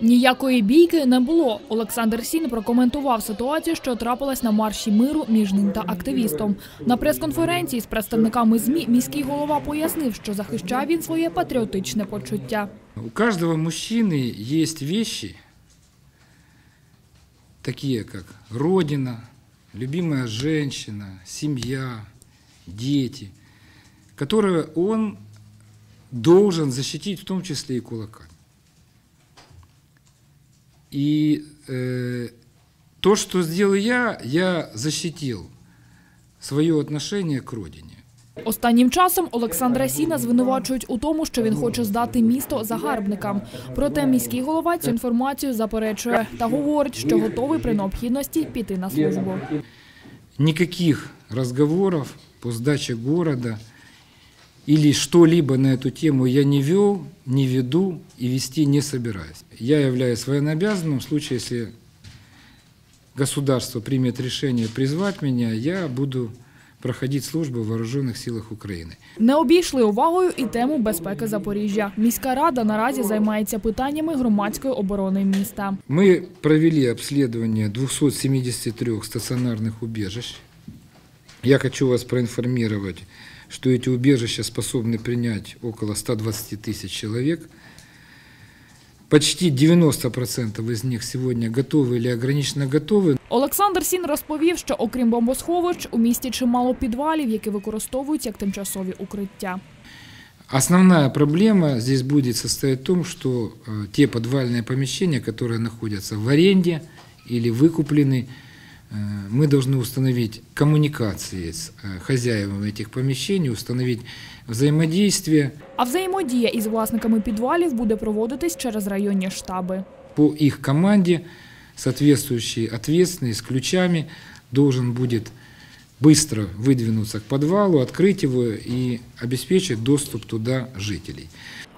Ніякої бійки не було. Олександр Сін прокоментував ситуацію, що трапилась на марші миру між ним та активістом. На прес-конференції з представниками ЗМІ міський голова пояснив, що захищає він своє патріотичне почуття. У каждого мужчины есть вещи, такие как родина, любимая женщина, семья, дети, которые он должен защитить в том числе и кулаками. И э, то, что сделал я, я защитил свое отношение к родине. Останнім часом Олександра Сіна звинувачують у тому, що він хоче здати місто загарбникам. Проте міський голова цю інформацію заперечує та говорить, що готовий при необхідності піти на службу. Никаких разговоров по сдаче города или что-либо на эту тему я не вел, не веду и вести не собираюсь. Я являюсь военнообязанным. В случае, если государство примет решение призвать меня, я буду проходить службу в вооруженных силах Украины. Не обійшли увагою і тему безпеки Запоріжжя. Міська рада наразі займається питаннями громадської оборони міста. Мы провели обследование 273 стационарных убежищ. Я хочу вас проинформировать, что эти убежища способны принять около 120 тысяч человек. Почти 90% из них сегодня готовы или ограниченно готовы. Олександр Сін розповів, що окрім бомбосховищ у місті чимало підвалів, які використовують як тимчасові укриття. Основная проблема здесь будет состоять в том, что э, те подвальные помещения, которые находятся в аренде или выкуплены, э, мы должны установить коммуникации с э, хозяевами этих помещений, установить взаимодействие А взаємодія із власниками підвалів буде проводитись через районні штаби. по их команде, соответствующий ответственный с ключами должен будет быстро выдвинуться к подвалу, открыть его и обеспечить доступ туда жителей.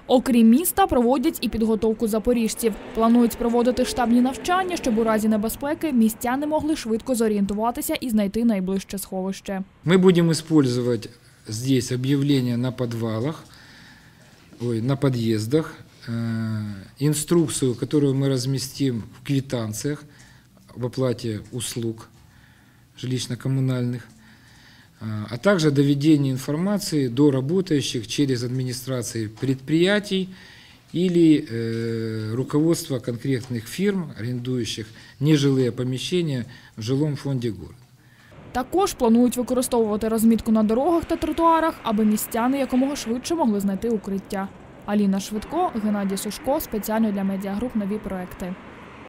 Окрім міста, проводять і підготовку запоріжців. Планують проводити штабні навчання, щоб у разі небезпеки містяни могли швидко зорієнтуватися і знайти найближче сховище. Мы будем использовать здесь объявления на подвалах, ой, на подъездах, э, инструкцию, которую мы разместим в квитанциях об оплате услуг жилищно-коммунальных, э, а также доведение информации до работающих через администрации предприятий или э, руководство конкретных фирм, арендующих нежилые помещения в жилом фонде города. Також планують використовувати розмітку на дорогах та тротуарах, аби містяни якомога швидше могли знайти укриття. Аліна Швидко, Геннадій Сушко спеціально для медіагруп нові проекти.